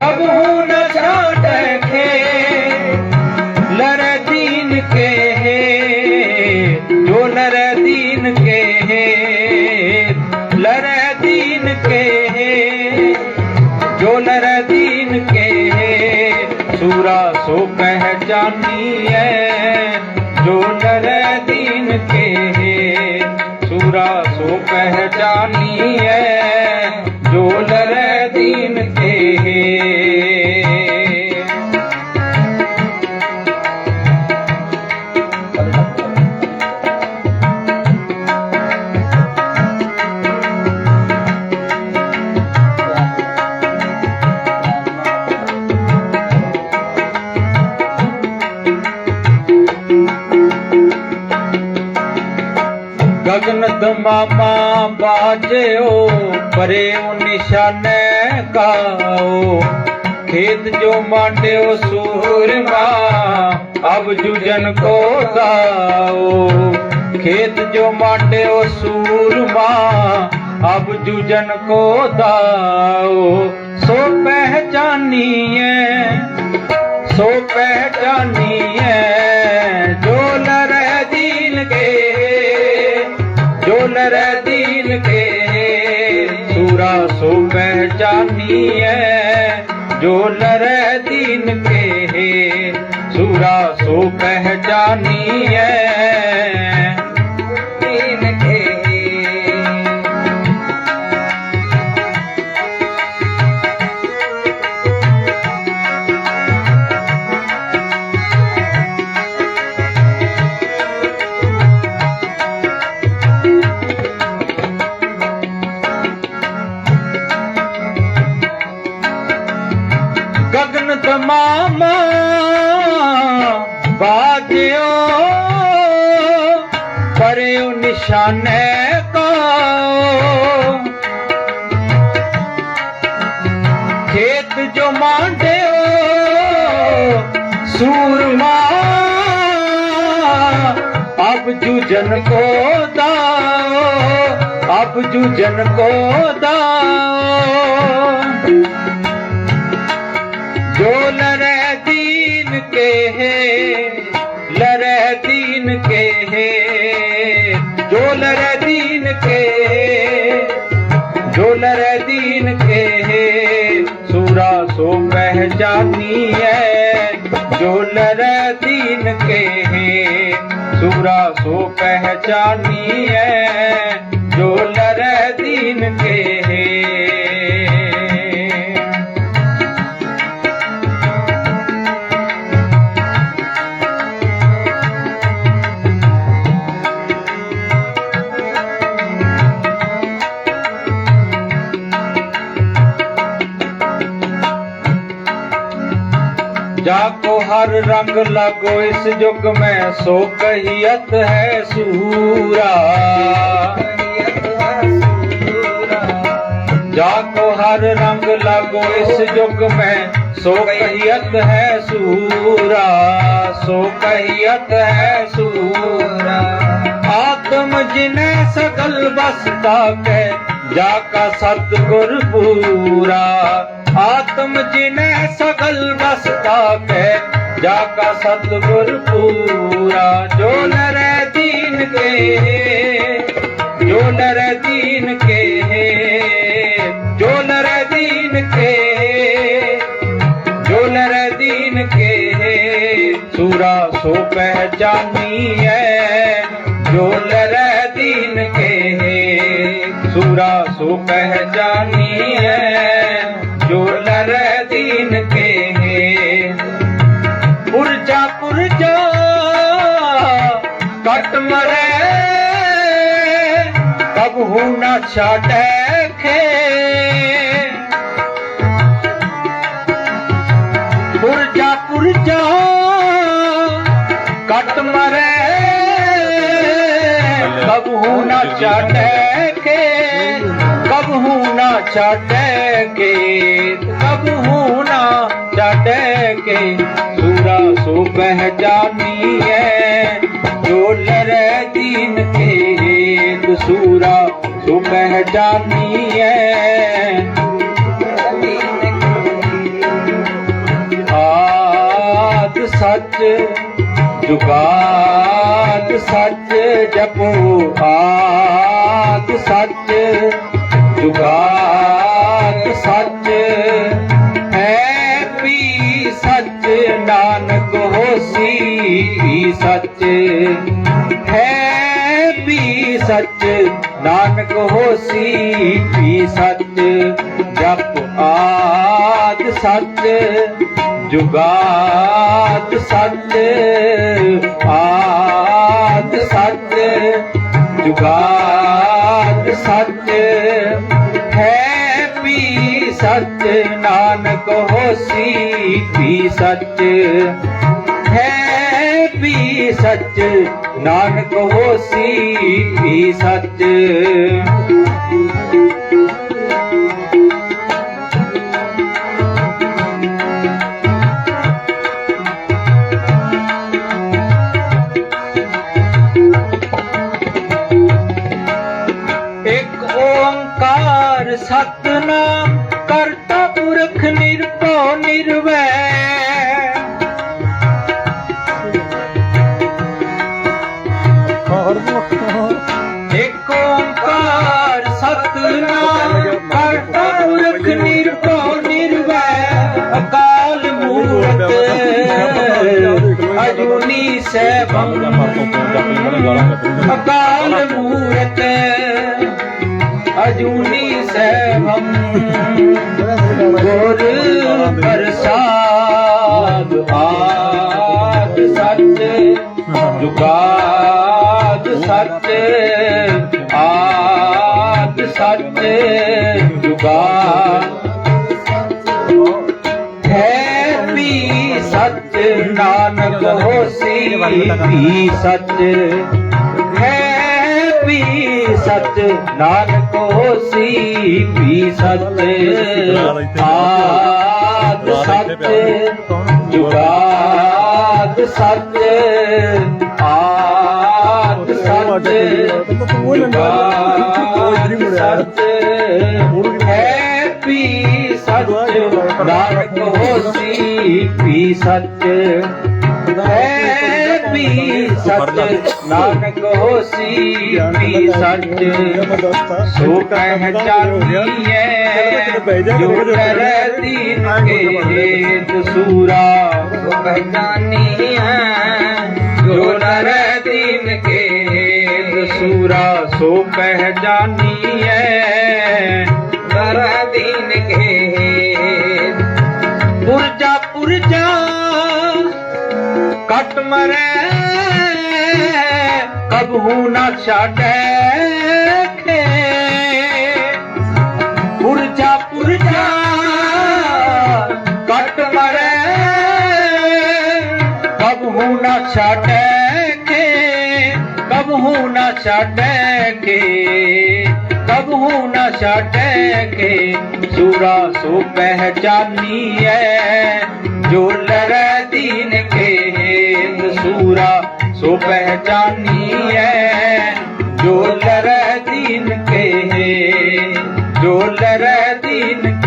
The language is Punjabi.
अब हूँ न छाटे लर दीन के है जो लर दीन के है लर दीन के है जो लर दीन के है सूरा सो पहचानी है जो लर दीन के है सूरा सो पहचानी है जो लर दीन के ਅਗਨ ਦਮਾਮਾ ਬਾਜਿਓ, ਪਰੇ ਉਹ ਨਿਸ਼ਾਨੇ ਕਾਓ ਖੇਤ ਜੋ ਮਾਟਿਓ ਸੂਰਮਾ ਅਬ ਜੁਜਨ ਕੋ ਦਾਓ। ਖੇਤ ਜੋ ਮਾਟਿਓ ਸੂਰਮਾ ਅਬ ਜੁਜਨ ਕੋ ਦਾਓ। ਸੋ ਪਹਿਚਾਨੀਏ ਸੋ ਪਹਿਚਾਨੀਏ ਜੋ ਜੋ ਲਰ ਦੀਨ ਕੇ। ਸੂਰਾ ਸੋ ਪਹਿਚਾਨੀਏ ਜੋ ਲਰ ਦੀਨ ਕੇ। ਸੂਰਾ ਸੋ ਪਹਿਚਾਨੀਏ ਦੀਨ ਗगन ਤਮਾਮਾ ਬਾਜਿਓ। ਪਰਿਓ ਨਿਸ਼ਾਨੇ ਕੋ। ਖੇਤ ਜੋ ਮਾਂਡਿਓ, ਸੂਰਮਾ ਅਬ ਜਨ ਕੋ ਦਾ ਅਬ ਜਨ ਕੋ ਦਾਓ। लर दीन के है जो लर दीन के जो लर दीन के है सूरा सो पहचानी है जो लर दीन के है सूरा सो पहचानी है जो लर दीन के है जाको हर रंग लगो इस युग में सो कहियत है सूरा जाको हर रंग लगो इस युग में सो कहियत है सूरा सो कहियत है सूरा आत्म जिने सकल बसता के जाका सतगुर पूरा आत्म जिने सकल बसता के जाका सतगुर पूरा जो नर दीन के जो नर दीन के जो नर दीन के जो नर दीन के सूरा सो पहचानी है जो नर दीन के सूरा सो पहचानी है जो नर दीन के हैं पुरजा पुरजा कट मरे कबहू न छाटे खे पुरजा पुरजा कट मरे कबहू न छाटे खे ਕਬਹੂ ਨਾ ਛਾਟੇ ਕੇ ਕਬਹੂ ਨਾ ਛਾਟੇ ਕੇ। ਸੂਰਾ ਸੋ ਪਹਿਚਾਨੀ ਹੈ ਜੋ ਲਰੇ ਦੀਨ ਕੇ ਦਸੂਰਾ ਸੋ ਪਹਿਚਾਨੀ ਹੈ ਸੱਚ, ਜੁਗਾਦ ਸੱਚ ਜਪੋ। ਆਦ ਸੱਚ ਜੁਗਾਦ ਸੱਚ ਹੈ ਵੀ ਸੱਚ, ਨਾਨਕ ਹੋਸੀ ਸੱਚ। ਹੈ ਵੀ ਸੱਚ, ਨਾਨਕ ਹੋਸੀ ਵੀ ਸੱਚ। ਜਪ ਆਦ ਸੱਚ, ਜੁਗਾਦ ਸੱਚ, ਆਦ ਸੱਚ। ਜੁਗਾਦ ਸੱਚ ਨਾਨਕ ਹੋਸੀ ਵੀ ਸੱਚ। ਹੈ ਵੀ ਸੱਚ ਨਾਨਕ ਹੋਸੀ ਵੀ ਸੱਚ। ਅਜੂਨੀ ਸੈਭੰ ਅਕਾਲ ਮੂਰਤ, ਅਜੂਨੀ ਸੈਭੰ ਗੁਰ ਪ੍ਰਸਾਦ ਆਦ ਸੱਚ, ਜੁਗਾਦ ਸੱਚ, ਆਦ ਸੱਚ, ਜੁਗਾਦ ਨਾਨਕ ਹੋਸੀ ਵੀ ਸੱਚ ਹੈ, ਵੀ ਸੱਚ। ਨਾਨਕ ਹੋਸੀ ਵੀ ਸੱਚ। ਆਦ ਸੱਚ, ਜੁਗਾਦ ਸੱਚ। ਆਦ ਸੱਚ, ਜੁਗਾਦ ਸੱਚ। ਨਾਨਕ ਹੋਸੀ ਵੀ ਸੱਚ ਹੈ ਵੀ ਸੱਚ ਨਾਨਕ ਹੋਸੀ ਵੀ ਸੱਚ ਸੋ ਪਹਿਚਾਨੀਐ ਜੋ ਕਰੈ ਕੇ ਦਸੂਰਾ ਸੋ ਪਹਿਚਾਨੀਐ ਜੋ ਨਰੈ ਦੀਨ ਕੇ ਦਸੂਰਾ ਸੋ ਪਹਿਚਾਨੀਐ ਪੁਰਜਾ ਕਟ ਮਰੇ, ਕਬਹੂ ਨਾ ਛਾੜੈ ਖੇ। ਪੁਰਜਾ ਪੁਰਜਾ ਕਟ ਮਰੇ, ਕਬਹੂ ਨਾ ਛਾੜੈ ਖੇ। ਕਬਹੂ ਨਾ ਛਾੜੈ ਕੇ ਕਬਹੂ ਨਾ ਛਾੜੈ ਕੇ ਸੂਰਾ ਸੋ ਪਹਿਚਾਨੀ ਪਹਿਚਾਨੀਐ ਜੋ ਲਰੈ ਦੀਨ ਕੇ ਸੂਰਾ, ਸੋ ਪਹਿਚਾਨੀਐ। ਜੋ ਲਰੈ ਦੀਨ ਕੇ ਜੋ ਲਰੈ ਦੀਨ ਕੇ